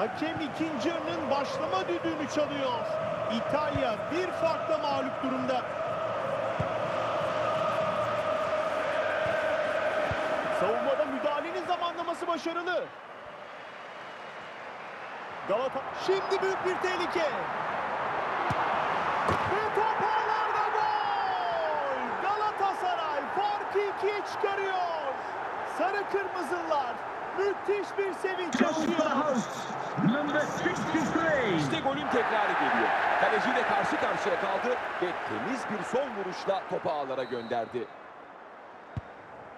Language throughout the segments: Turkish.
Hakem ikinci yarının başlama düdüğünü çalıyor. İtalya bir farkla mağlup durumda. Savunmada müdahalenin zamanlaması başarılı. Galata şimdi büyük bir tehlike. Ve top ağlarda gol! Galatasaray farkı ikiye çıkarıyor. Sarı Kırmızılar müthiş bir sevinç yaşıyor. Hosts, number 63. İşte golün tekrarı geliyor. Kaleciyle karşı karşıya kaldı ve temiz bir son vuruşla topu ağlara gönderdi.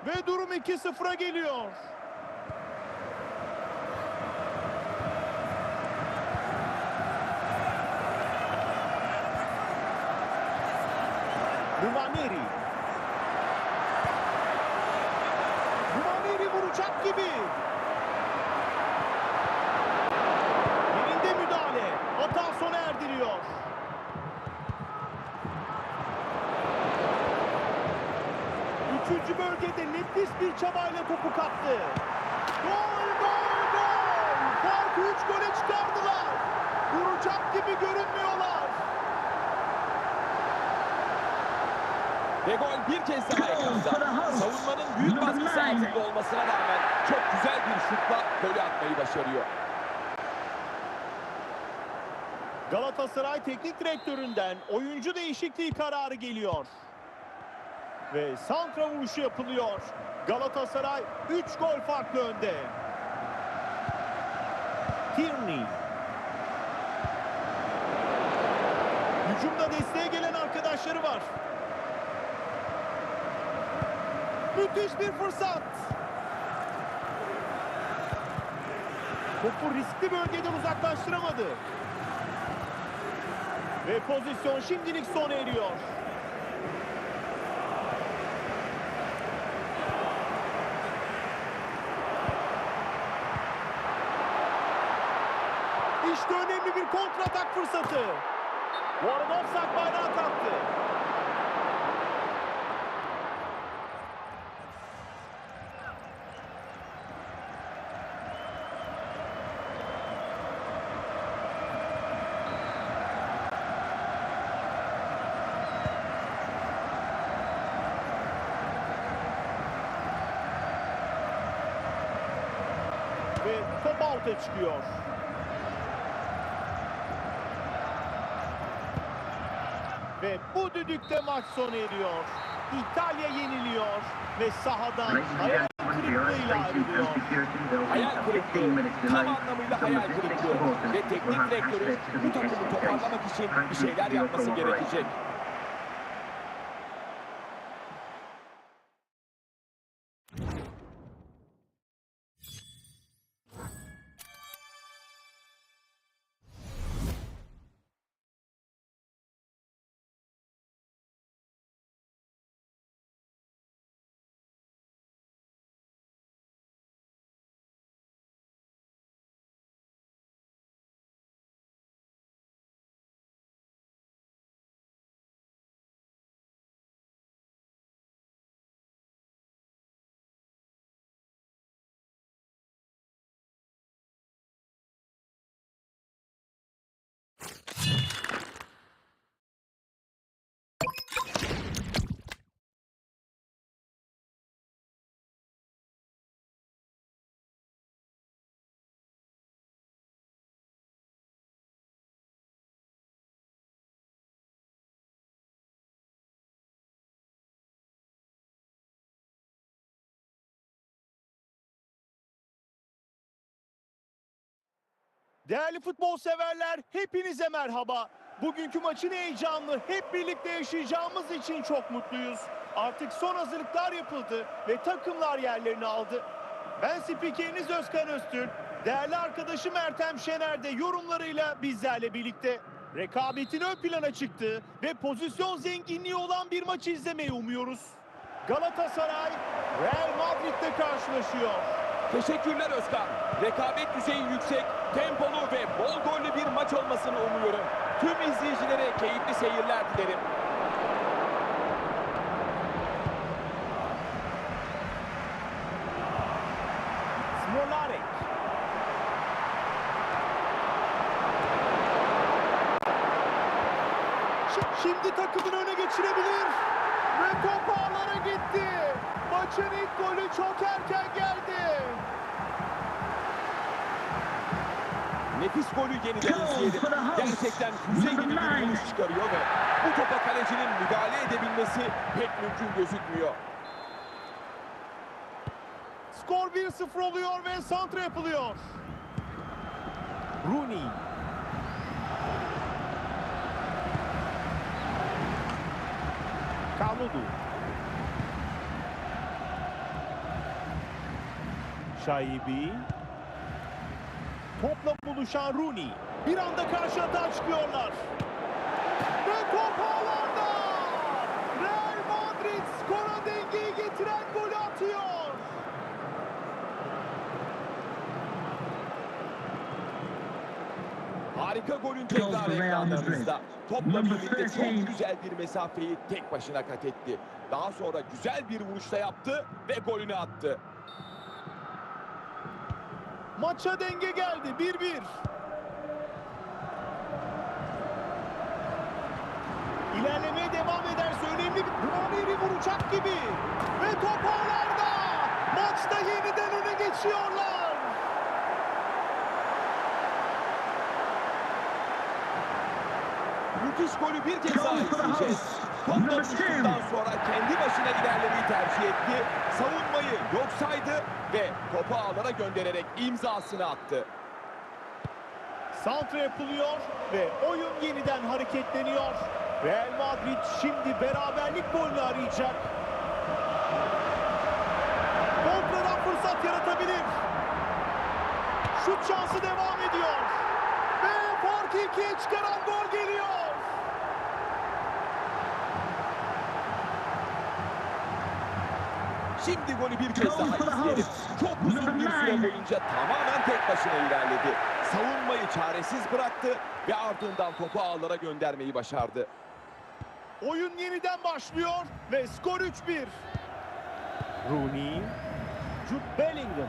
Ve durum 2-0'a geliyor. Numaneri. Numaneri vuracak gibi. Yerinde müdahale. Hata sona erdiriyor. Üçüncü bölgede nefis bir çabayla topu kaptı. Gol, gol, gol! Farkı üç gole çıkardılar. Vuracak gibi görünmüyorlar. Ve gol bir kez daha ekranda. Savunmanın büyük baskısı altında olmasına rağmen çok güzel bir şutla golü atmayı başarıyor. Galatasaray teknik direktöründen oyuncu değişikliği kararı geliyor. Ve santra vuruşu yapılıyor. Galatasaray 3 gol farklı önde. Tierney. Hücumda desteğe gelen arkadaşları var. Müthiş bir fırsat. Topu riskli bölgeden uzaklaştıramadı. Ve pozisyon şimdilik sona eriyor. İşte önemli bir kontratak fırsatı. Bu arada offside bayrağı kalktı. Çıkıyor. Ve bu düdükte maç sona eriyor. İtalya yeniliyor ve sahadan hayal kırıklığıyla ayrılıyor. Hayal a 15 kırıklığı, tam anlamıyla hayal kırıklığı. Ve teknik direktörün bu takımı toparlamak için bir şeyler yapması gerekecek. Değerli futbol severler, hepinize merhaba. Bugünkü maçın heyecanını hep birlikte yaşayacağımız için çok mutluyuz. Artık son hazırlıklar yapıldı ve takımlar yerlerini aldı. Ben spikeriniz Özkan Öztürk. Değerli arkadaşım Ertem Şener de yorumlarıyla bizlerle birlikte. Rekabetin ön plana çıktığı ve pozisyon zenginliği olan bir maçı izlemeyi umuyoruz. Galatasaray Real Madrid'de karşılaşıyor. Teşekkürler Özkan. Rekabet düzeyi yüksek, tempolu ve bol gollü bir maç olmasını umuyorum. Tüm izleyicilere keyifli seyirler dilerim. Smolarek. Şimdi takımın öne geçirebilir. Ve top ağlara gitti. Maçın ilk golü çok erken geldi. Nefis golü yeniden izleyelim. Gerçekten füze gibi bir vuruş çıkarıyor ve bu topa kalecinin müdahale edebilmesi pek mümkün gözükmüyor. Skor 1-0 oluyor ve santra yapılıyor. Rooney. Kalulu. Şaibi. Topla buluşan Rooney. Bir anda karşı atağa çıkıyorlar. Ve top ağlarda. Real Madrid skora dengeyi getiren golü atıyor. Harika golün Goal tekrar for Real ekranlarımızda. Topla birlikte çok 13. güzel bir mesafeyi tek başına kat etti. Daha sonra güzel bir vuruşta yaptı ve golünü attı. Maça denge geldi 1-1. İlerlemeye devam ederse önemli bir Ranieri vuracak gibi. Ve top ağlarda. Maçta yeniden öne geçiyorlar. Müthiş golü bir kez daha izleyeceğiz. Topla buluştuktan sonra kendi başına ilerlemeyi tercih etti. Savunmayı yok saydı ve topu ağlara göndererek imzasını attı. Santra yapılıyor ve oyun yeniden hareketleniyor. Real Madrid şimdi beraberlik golünü arayacak. Kontradan fırsat yaratabilir. Şut şansı devam ediyor. Ve farkı ikiye çıkaran gol geliyor. Şimdi golü bir kez daha izleyelim. Çok uzun bir süre boyunca tamamen tek başına ilerledi. Savunmayı çaresiz bıraktı ve ardından topu ağlara göndermeyi başardı. Oyun yeniden başlıyor ve skor 3-1. Rooney, Jude Bellingham.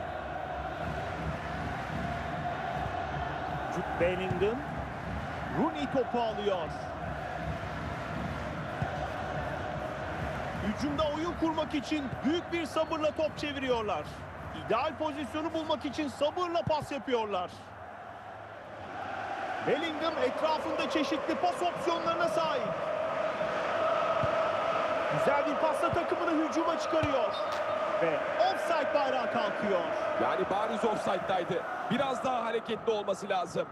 Jude Bellingham, Rooney topu alıyor. Hücumda oyun kurmak için büyük bir sabırla top çeviriyorlar. İdeal pozisyonu bulmak için sabırla pas yapıyorlar. Bellingham etrafında çeşitli pas opsiyonlarına sahip. Güzel bir pasla takımını hücuma çıkarıyor. Ve offside bayrağı kalkıyor. Yani bariz offside'daydı. Biraz daha hareketli olması lazım.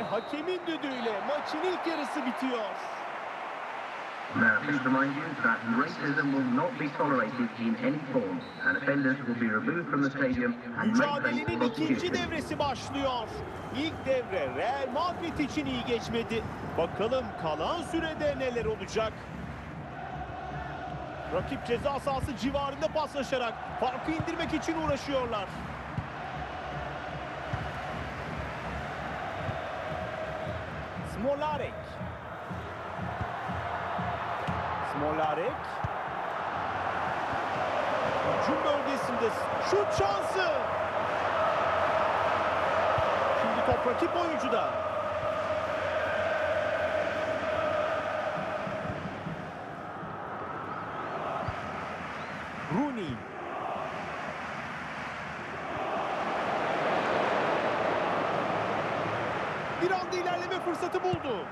Ve hakemin düdüğüyle maçın ilk yarısı bitiyor. Now, please remind you that racism will not be tolerated in any form, and offenders will be removed from the stadium and make place Mücadelenin ikinci devresi başlıyor. İlk devre Real Madrid için iyi geçmedi. Bakalım kalan sürede neler olacak? Rakip ceza sahası civarında paslaşarak farkı indirmek için uğraşıyorlar. Smolarek. Smolarek. Hücum bölgesinde şut şansı. Şimdi top rakip oyuncuda. Rooney. Bir anda ilerleme fırsatı buldu.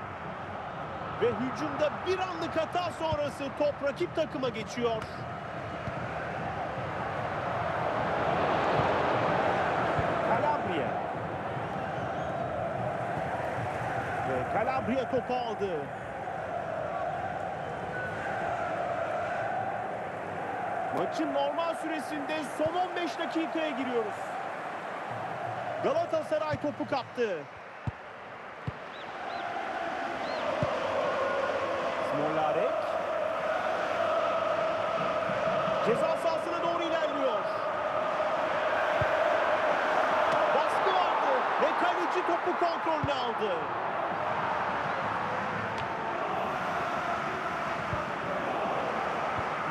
Ve hücumda bir anlık hata sonrası top rakip takıma geçiyor. Calabria. Ve Calabria topu aldı. Maçın normal süresinde son 15 dakikaya giriyoruz. Galatasaray topu kaptı. Smolarek. Ceza sahasına doğru ilerliyor. Baskı vardı ve kaleci topu kontrolüne aldı.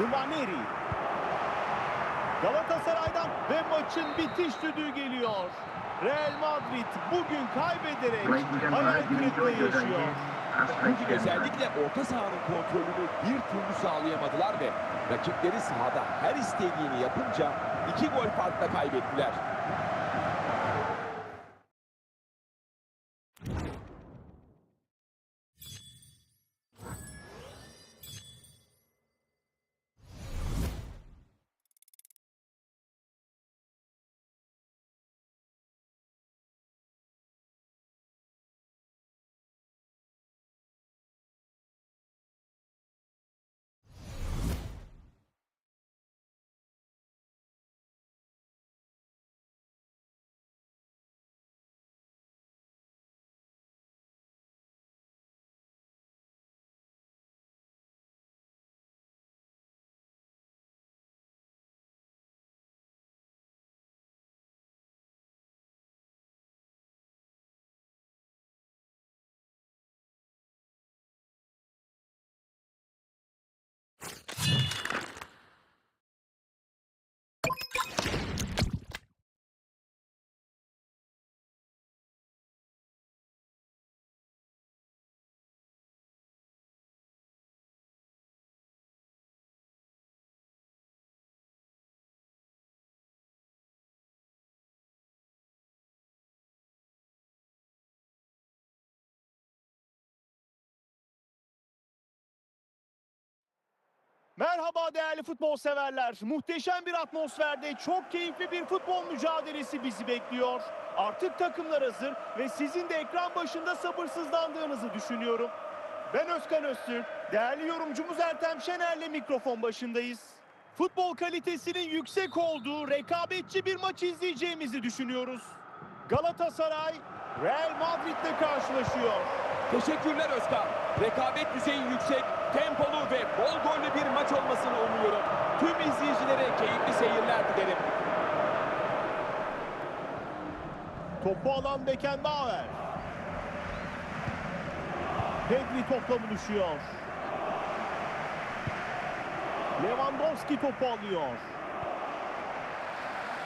Numaneri. Galatasaray'dan ve maçın bitiş düdüğü geliyor. Real Madrid bugün kaybederek hayal kırıklığı yaşıyor. Özellikle orta sahanın kontrolünü bir türlü sağlayamadılar ve rakipleri sahada her istediğini yapınca iki gol farkla kaybettiler. Merhaba değerli futbol severler. Muhteşem bir atmosferde çok keyifli bir futbol mücadelesi bizi bekliyor. Artık takımlar hazır ve sizin de ekran başında sabırsızlandığınızı düşünüyorum. Ben Özkan Öztürk, değerli yorumcumuz Ertem Şener'le mikrofon başındayız. Futbol kalitesinin yüksek olduğu rekabetçi bir maç izleyeceğimizi düşünüyoruz. Galatasaray Real Madrid'le karşılaşıyor. Teşekkürler Özkan. Rekabet düzeyi yüksek, tempolu ve bol gollü bir maç olmasını umuyorum. Tüm izleyicilere keyifli seyirler dilerim. Topu alan Beckenbauer. Pedri topla buluşuyor. Lewandowski topu alıyor.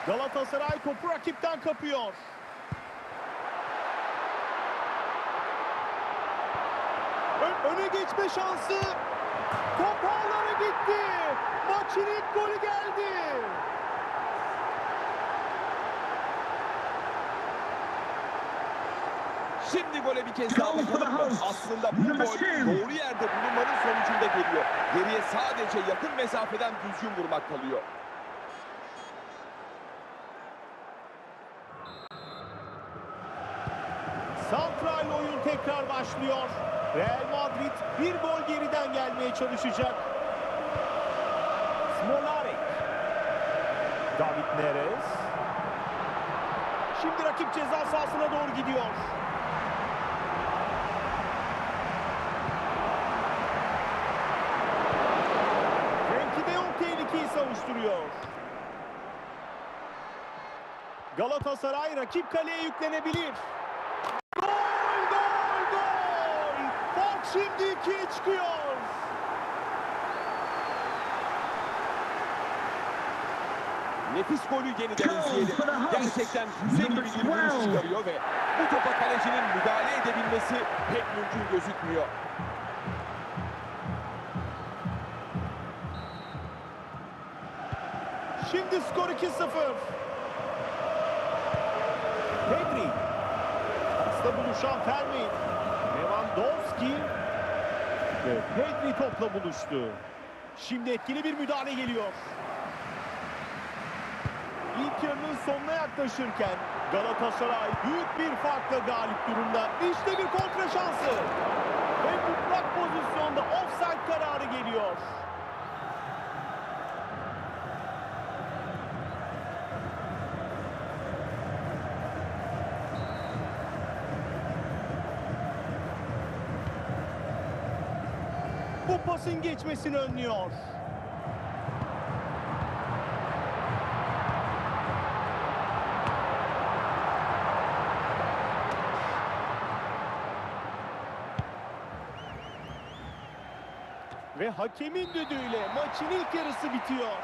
Galatasaray topu rakipten kapıyor. Ö- öne geçme şansı. Top ağlara gitti. Maçın ilk golü geldi. Şimdi gole bir kez daha bakalım. Aslında bu gol doğru yerde bulunmanın sonucunda geliyor. Geriye sadece yakın mesafeden düzgün vurmak kalıyor. Santral oyun tekrar başlıyor. Real Madrid bir gol geriden gelmeye çalışacak. Smolarek. David Neres. Şimdi rakip ceza sahasına doğru gidiyor. Frenkie de Jong tehlikeyi savuşturuyor. Galatasaray rakip kaleye yüklenebilir. Gol, gol, gol! Fark şimdi ikiye çıkıyor. Nefis golü yeniden izleyelim. Gerçekten gibi bir vuruş 12. çıkarıyor ve bu topa kalecinin müdahale edebilmesi pek mümkün gözükmüyor. Şimdi skor 2-0. Pedri. Pasta buluşan Fermin. Lewandowski. Ve Pedri topla buluştu. Şimdi etkili bir müdahale geliyor. İlk yarının sonuna yaklaşırken Galatasaray büyük bir farkla galip durumda. İşte bir kontra şansı. Ve mutlak pozisyonda offside kararı geliyor. Bu pasın geçmesini önlüyor. Ve hakemin düdüğüyle maçın ilk yarısı bitiyor.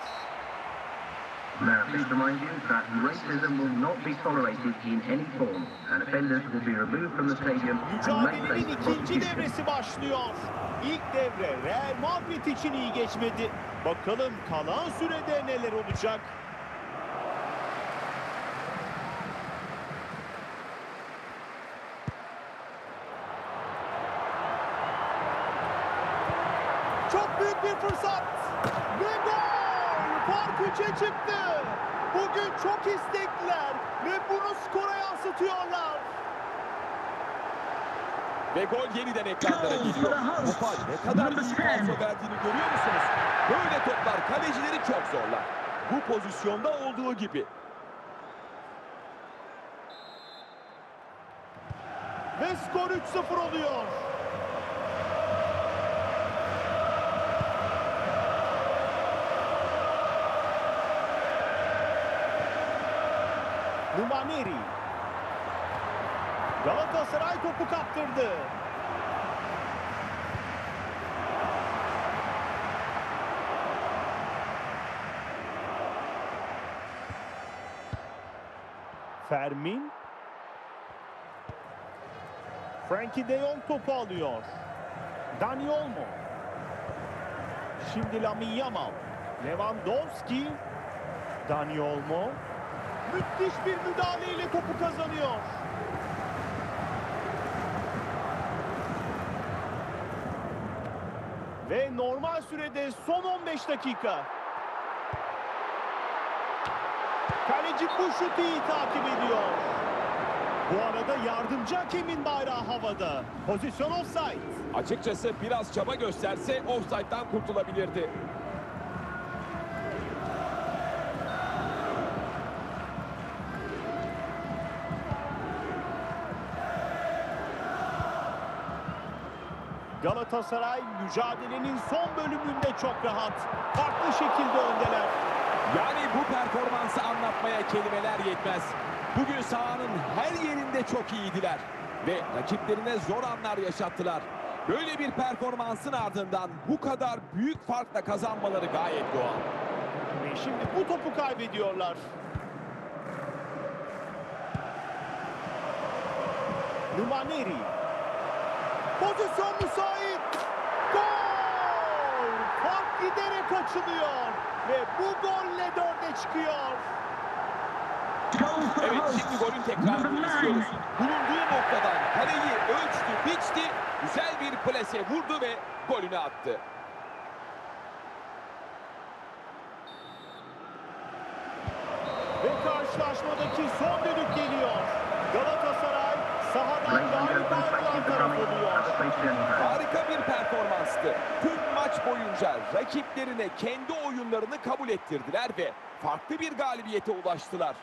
I please remind you that racism will not be tolerated in any form, and offenders will be removed from the stadium and ikinci devresi başlıyor. İlk devre Real Madrid için iyi geçmedi. Bakalım kalan sürede neler olacak? Çok büyük bir fırsat. Ve gol! Fark 3'e çıktı. Bugün çok istekliler ve bunu skora yansıtıyorlar. Ve gol yeniden ekranlara geliyor. Topa ne kadar iyi falso verdiğini görüyor musunuz? Böyle toplar kalecileri çok zorlar. Bu pozisyonda olduğu gibi. Ve skor 3-0 oluyor. Numaneri. Galatasaray topu kaptırdı. Fermin Frankie de Jong topu alıyor. Dani Olmo. Şimdi Lamine Yamal. Lewandowski. Dani Olmo. Müthiş bir müdahaleyle topu kazanıyor. Ve normal sürede son 15 dakika. Kaleci bu şutu iyi takip ediyor. Bu arada yardımcı hakemin bayrağı havada. Pozisyon offside. Açıkçası biraz çaba gösterse offside'dan kurtulabilirdi. Galatasaray mücadelenin son bölümünde çok rahat. Farklı şekilde öndeler. Yani bu performansı anlatmaya kelimeler yetmez. Bugün sahanın her yerinde çok iyiydiler. Ve rakiplerine zor anlar yaşattılar. Böyle bir performansın ardından bu kadar büyük farkla kazanmaları gayet doğal. Ve şimdi bu topu kaybediyorlar. Numaneri. Pozisyon müsait. Gol! Fark giderek açılıyor. Ve bu golle dörde çıkıyor. Evet şimdi golün tekrarını istiyoruz. Bulunduğu noktadan kaleyi ölçtü, biçti, güzel bir plase vurdu ve golünü attı. Ve karşılaşmadaki son düdük geliyor. Sahadan for taraf oluyor. Harika bir performanstı. Tüm maç boyunca rakiplerine kendi oyunlarını kabul ettirdiler ve farklı bir galibiyete ulaştılar.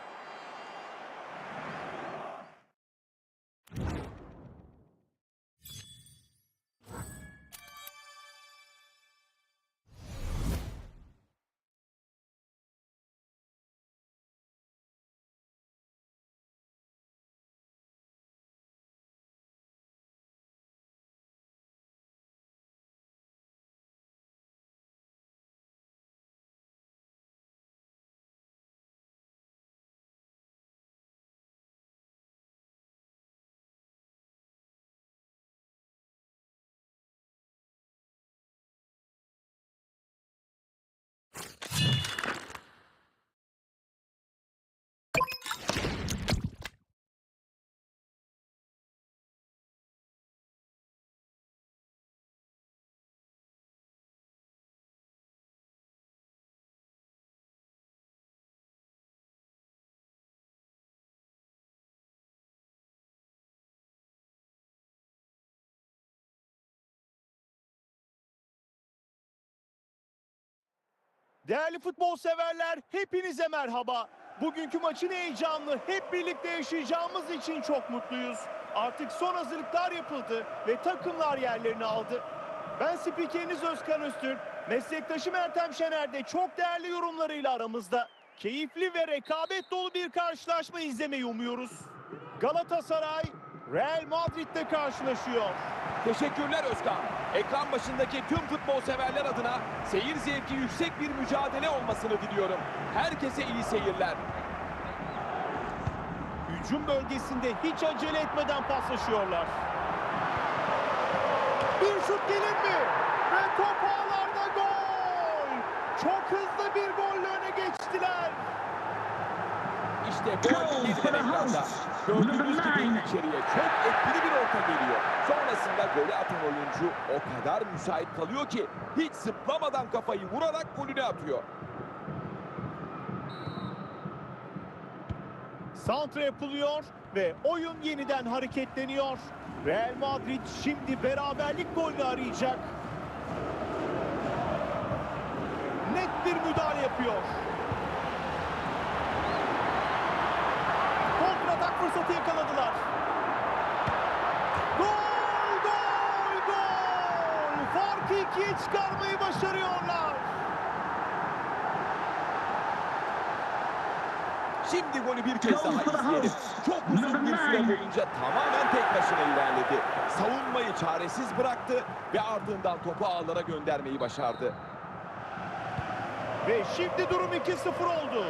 Değerli futbol severler, hepinize merhaba. Bugünkü maçın heyecanlı hep birlikte yaşayacağımız için çok mutluyuz. Artık son hazırlıklar yapıldı ve takımlar yerlerini aldı. Ben spikeriniz Özkan Öztürk, meslektaşım Ertem Şener de çok değerli yorumlarıyla aramızda. Keyifli ve rekabet dolu bir karşılaşma izlemeyi umuyoruz. Galatasaray Real Madrid'le karşılaşıyor. Teşekkürler Özkan. Ekran başındaki tüm futbol severler adına seyir zevki yüksek bir mücadele olmasını diliyorum. Herkese iyi seyirler. Hücum bölgesinde hiç acele etmeden paslaşıyorlar. Bir şut gelir mi? Ve top ağlarda gol! Çok hızlı bir golle öne geçtiler. İşte gol ekranda. Gördüğünüz gibi içeriye çok etkili bir orta geliyor. Sonrasında golü atan oyuncu o kadar müsait kalıyor ki hiç zıplamadan kafayı vurarak golünü atıyor. Santra yapılıyor ve oyun yeniden hareketleniyor. Real Madrid şimdi beraberlik golünü arayacak. Net bir müdahale yapıyor. Kontratak fırsatı yakaladılar. Gol, gol, gol! Farkı ikiye çıkarmayı başarıyorlar. Şimdi golü bir kez daha izleyelim. Çok uzun bir süre boyunca tamamen tek başına ilerledi. Savunmayı çaresiz bıraktı ve ardından topu ağlara göndermeyi başardı. Ve şimdi durum 2-0 oldu.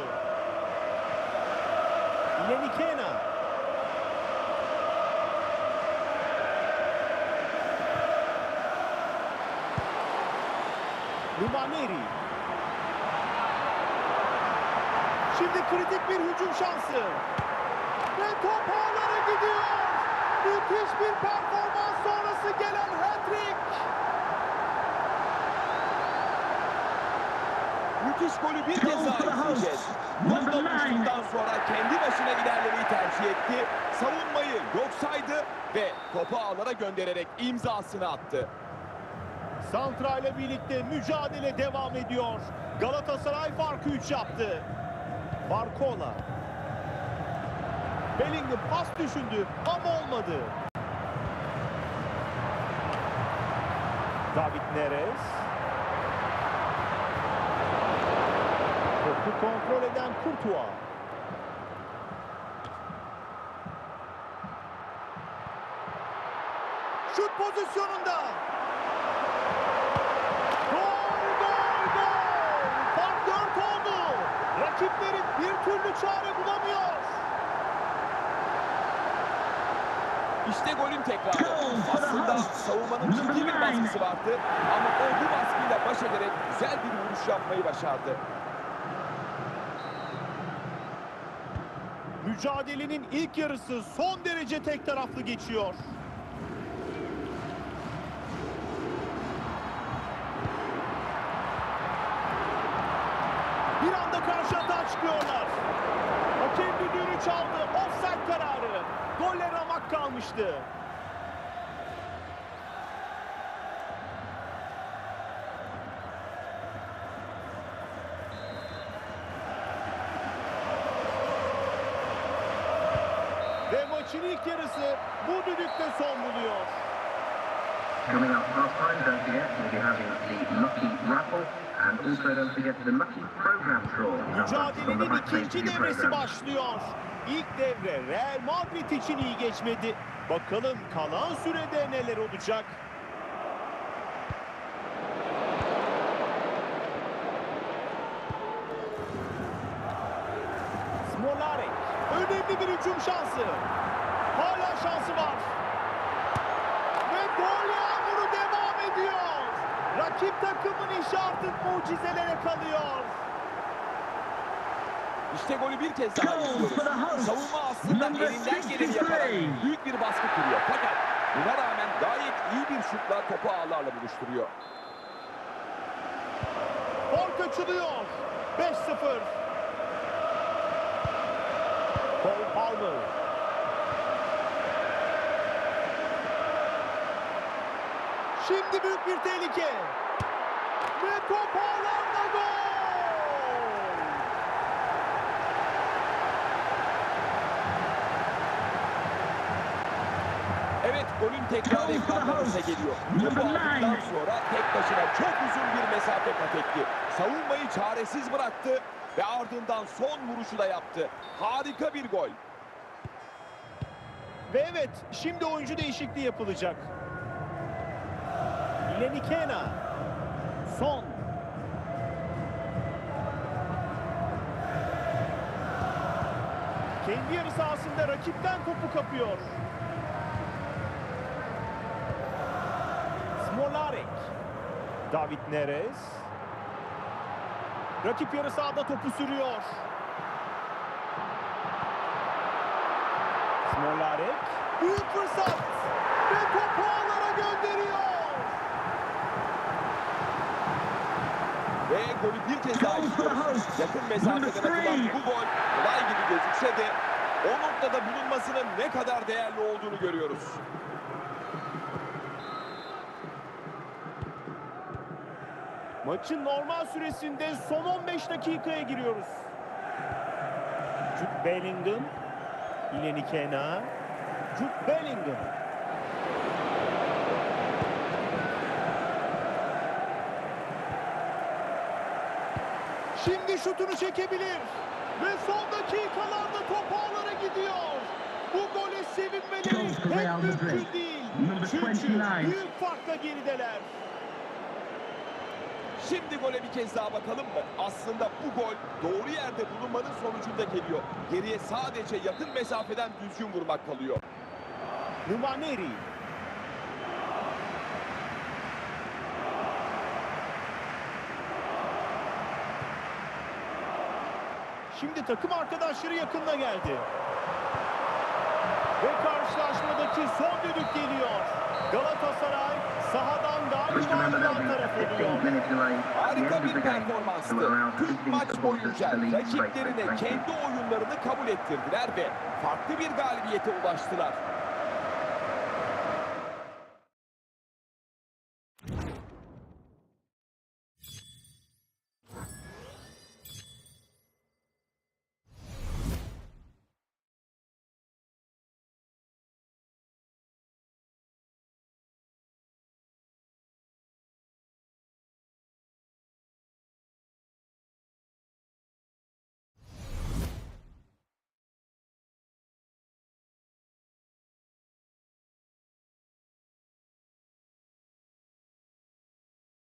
Lenikena. Lumaneri. Şimdi kritik bir hücum şansı. Ve top ağlara gidiyor. Müthiş bir performans sonrası gelen hat-trick. Müthiş golü bir kez daha izleyeceğiz. Topla buluştuktan sonra kendi başına ilerlemeyi tercih etti. Savunmayı yok saydı ve topu ağlara göndererek imzasını attı. Santra ile birlikte mücadele devam ediyor. Galatasaray farkı 3 yaptı. Barcola. Bellingham pas düşündü ama olmadı. David Neres. Topu kontrol eden Courtois. Şut pozisyonunda. Türlü çare bulamıyor. İşte golün tekrarı. Aslında savunmanın ciddi bir baskısı vardı ama o bu baskıyla baş ederek güzel bir vuruş yapmayı başardı. Mücadelenin ilk yarısı son derece tek taraflı geçiyor. Bir anda çıkıyorlar. Hakem düdüğünü çaldı. Offside kararı. Golle ramak kalmıştı. Ve maçın ilk yarısı bu düdükte son buluyor. Coming up half time, don't forget, we'll be having the Lucky Raffle Mücadelenin ikinci devresi başlıyor. İlk devre Real Madrid için iyi geçmedi. Bakalım kalan sürede neler olacak? Smolarek. Önemli bir hücum şansı. Hala şansı var. Ve gol yağmuru devam ediyor. Rakip takımın işi artık mucizelere kalıyor. İşte golü bir kez daha izliyoruz. Savunma aslında elinden geleni yaparak büyük bir baskı kuruyor. Fakat buna rağmen gayet iyi bir şutla topu ağlarla buluşturuyor. Fark açılıyor. 5-0. Cole Palmer. Şimdi büyük bir tehlike. Ve top ağlarda gol. Evet golün tekrarı ekranlarımıza geliyor. Topu aldıktan sonra tek başına çok uzun bir mesafe kat etti. Savunmayı çaresiz bıraktı ve ardından son vuruşu da yaptı. Harika bir gol. Ve evet şimdi oyuncu değişikliği yapılacak. Lenikena. Son. Kendi yarı sahasında rakipten topu kapıyor. Smolarek. David Neres. Rakip yarı sahada topu sürüyor. Smolarek. Büyük fırsat. Ve topu ağlara gönderiyor. Ve golü bir kez daha istiyoruz. Yakın mesafeden atılan bu gol kolay gibi gözükse de o noktada bulunmasının ne kadar değerli olduğunu görüyoruz. Maçın normal süresinde son 15 dakikaya giriyoruz. Jude Bellingham. Ilenikena. Jude Bellingham. Şutunu çekebilir. Ve son dakikalarda top ağlara gidiyor. Bu gole sevinmeleri pek mümkün değil. Çünkü 29. büyük farkla gerideler. Şimdi gole bir kez daha bakalım mı? Aslında bu gol doğru yerde bulunmanın sonucunda geliyor. Geriye sadece yakın mesafeden düzgün vurmak kalıyor. Numaneri. Şimdi takım arkadaşları yakınına geldi. Ve karşılaşmadaki son düdük geliyor. Galatasaray sahadan Just remember galiba there'll be a taraf 15 oluyor. Harika bir performanstı. Tüm maç boyunca rakiplerine kendi oyunlarını kabul ettirdiler ve farklı bir galibiyete ulaştılar.